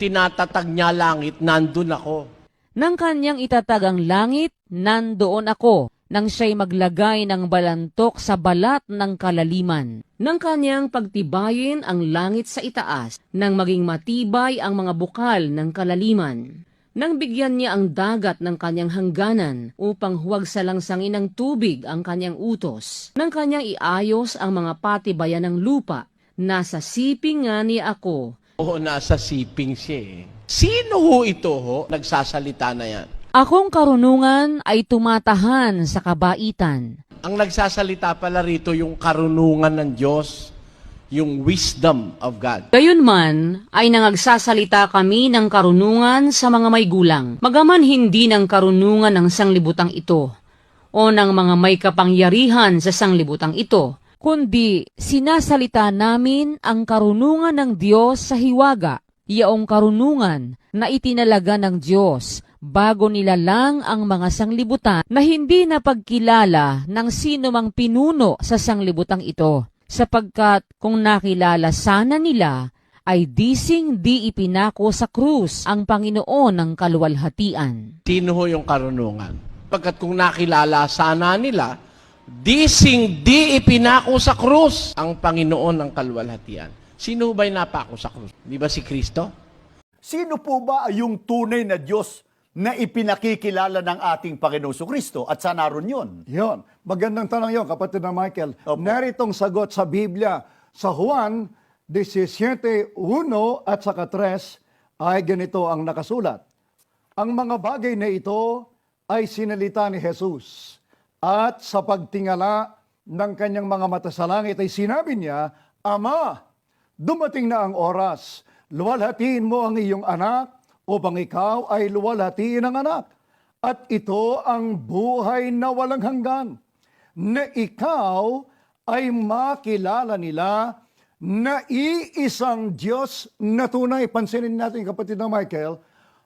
Tinatatag niya langit, nandun ako. Nang kanyang itatag ang langit, nandoon ako, nang siya'y maglagay ng balantok sa balat ng kalaliman. Nang kanyang pagtibayin ang langit sa itaas, nang maging matibay ang mga bukal ng kalaliman. Nang bigyan niya ang dagat ng kanyang hangganan upang huwag salangsangin ng tubig ang kanyang utos. Nang kanyang iayos ang mga patibayan ng lupa, nasa siping nga niya ako Oo, nasa siping siya eh. Sino ho ito ho? Nagsasalita na yan. Akong karunungan ay tumatahan sa kabaitan. Ang nagsasalita pala rito yung karunungan ng Diyos, yung wisdom of God. Gayunman ay nangagsasalita kami ng karunungan sa mga may gulang, magaman hindi ng karunungan ng sanglibutang ito o ng mga may kapangyarihan sa sanglibutang ito, kundi sinasalita namin ang karunungan ng Diyos sa hiwaga, yaong karunungan na itinalaga ng Diyos bago nilalang ang mga sanglibutan na hindi napagkilala ng sino mang pinuno sa sanglibutang ito, sapagkat kung nakilala sana nila, ay dising di ipinako sa krus ang Panginoon ng kaluwalhatian. Sino yung karunungan? Pagkat kung nakilala sana nila, dising di ipinako sa krus ang Panginoon ng kalwalhatian. Sino ba'y napako sa krus? Di ba si Kristo? Sino po ba ay yung tunay na Diyos na ipinakikilala ng ating Panginoong Kristo? At saan naroon yun? Yon. Magandang tanong yon, kapatid na Michael. Opo. Naritong sagot sa Biblia sa Juan 17.1 at saka 3 ay ganito ang nakasulat. Ang mga bagay na ito ay sinalita ni Jesus. At sa pagtingala ng kanyang mga mata sa langit ay sinabi niya, Ama, dumating na ang oras. Luwalhatiin mo ang iyong anak upang ikaw ay luwalhatiin ang anak. At ito ang buhay na walang hanggan, na ikaw ay makilala nila na iisang Diyos na tunay. Pansinin natin kapatid na Michael,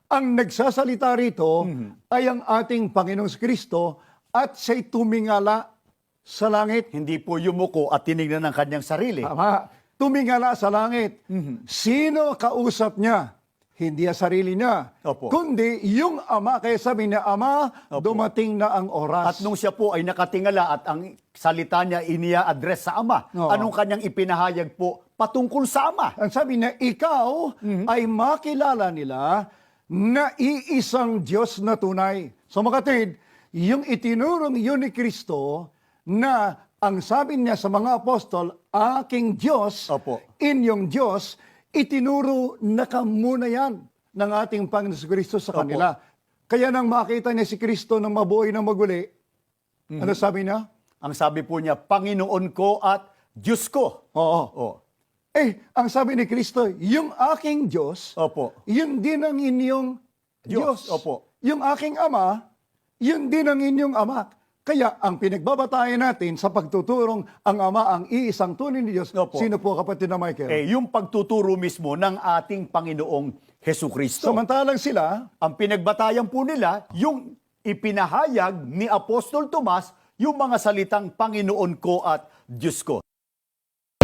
ang nagsasalita rito ay ang ating Panginoong Kristo at siya'y tumingala sa langit. Hindi po yumuko at tinignan ng kanyang sarili. Tama. Tumingala sa langit. Sino kausap niya? Hindi ang sarili niya. Opo. Kundi yung ama. Kaya sabi niya, Ama, dumating na ang oras. At nung siya po ay nakatingala at ang salita niya inia-address sa Ama, Oo. anong kanyang ipinahayag po patungkol sa Ama? Ang sabi niya, ikaw ay makilala nila na iisang Diyos na tunay. So makatid, yung itinurong yun ni Kristo na ang sabi niya sa mga apostol, aking Diyos, Opo. inyong Diyos, itinuro na kamuna yan ng ating Panginoon Kristo sa Opo. kanila. Kaya nang makita niya si Kristo ng mabuhay na maguli, ano sabi niya? Ang sabi po niya, Panginoon ko at Diyos ko. Oo. Oh. Eh, ang sabi ni Kristo, yung aking Diyos, Opo. yun din ang inyong Diyos, Diyos. opo. Yung aking ama, yun din ang inyong ama. Kaya ang pinagbabatayan natin sa pagtuturong ang ama ang iisang tunay ni Diyos. Opo. Sino po kapatid na Michael? Eh, yung pagtuturo mismo ng ating Panginoong Heso Kristo. Samantalang sila, ang pinagbatayan po nila, yung ipinahayag ni Apostol Tomas, yung mga salitang Panginoon ko at Diyos ko.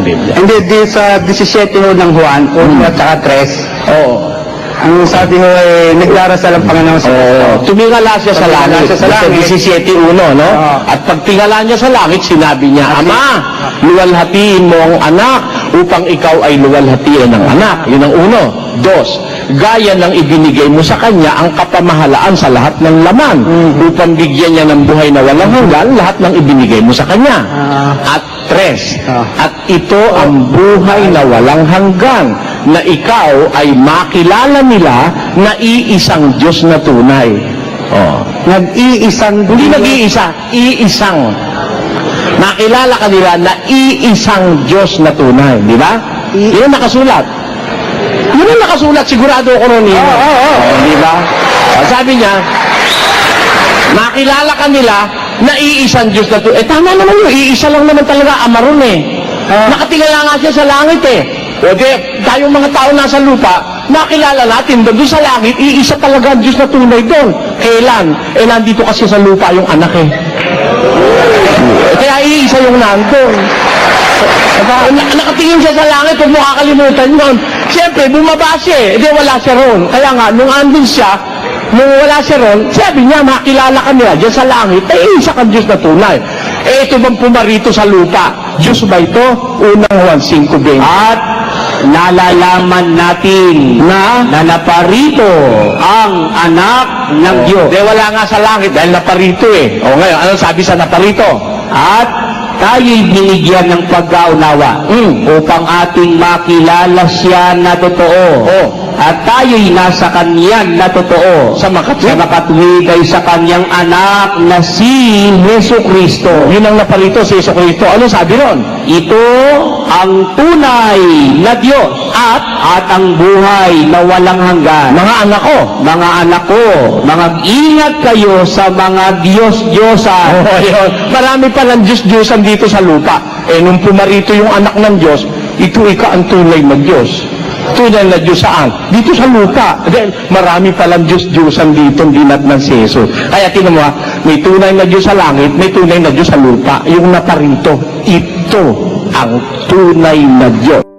Hindi, di sa 17 ho ng Juan, 1 at saka 3. Oo. Ang sabi ho eh, nagdarasal ang Panginoon sa Oo, tumingala siya sa Tumingala langit. siya sa langit. Sa 17.1, no? Oo. At pag tingala niya sa langit, sinabi niya, Ama, luwalhatiin mo ang anak upang ikaw ay luwalhatiin ng anak. Yun ang uno. Dos, gaya ng ibinigay mo sa kanya ang kapamahalaan sa lahat ng laman upang bigyan niya ng buhay na walang hanggan lahat ng ibinigay mo sa kanya. At tres, Ah. at ito ang buhay na walang hanggan na ikaw ay makilala nila na iisang Diyos na tunay. Oh. Nag-iisang Hindi nag-iisa, iisang. Nakilala ka nila na iisang Diyos na tunay, di ba? Yun ang nakasulat. Yun ang nakasulat, sigurado ako nun. Oo, oo, oo. Di ba? Ah, Sabi niya, nakilala ka nila na iisang Diyos na tunay. Eh, tama naman yun, iisa lang naman talaga, ama ron eh. Nakatingala nga siya sa langit eh. O di, tayong mga tao nasa lupa, nakilala natin doon sa langit, iisa talaga ang Diyos na tunay doon. Kailan? Eh, nandito kasi sa lupa yung anak eh. Eh, Kaya iisa yung nandun. Diba? Na- nakatingin siya sa langit, huwag mo kakalimutan yun. Siyempre, bumaba siya eh. Hindi, wala siya ron. Kaya nga, nung andun siya, nung wala siya ron, sabi niya, makilala ka nila dyan sa langit, eh, isa kang Diyos na tunay. Eh, ito bang pumarito sa lupa? Diyos ba ito? Unang Juan 5.20. At nalalaman natin Na? na naparito ang anak ng Diyos. Hindi, wala nga sa langit dahil naparito eh. O ngayon, ano sabi sa naparito? At tayo'y binigyan ng pagkaunawa Mm. upang ating makilala siya na totoo. Oh. At tayo'y nasa kanyan na totoo. Sa makatwid. Sa makatwid ay sa kanyang anak na si Yesu Kristo. Yun ang naparito si Yeso Cristo. Ano sabi ron? Ito ang tunay na Diyos at at ang buhay na walang hanggan. Mga anak ko. Mga anak ko, mga ingat kayo sa mga Diyos-Diyosan. Oh, yun. Marami pa ng Diyos-Diyosan dito sa lupa. Eh, nung pumarito yung anak ng Diyos, ito ika ang tunay na Diyos. Tunay na Diyos saan? Dito sa lupa. Dahil marami palang Diyos-Diyosan dito ang dinatnan si. Kaya tinan mo ha, may tunay na Diyos sa langit, may tunay na Diyos sa lupa. Yung naparito, ito ang tunay na Diyos.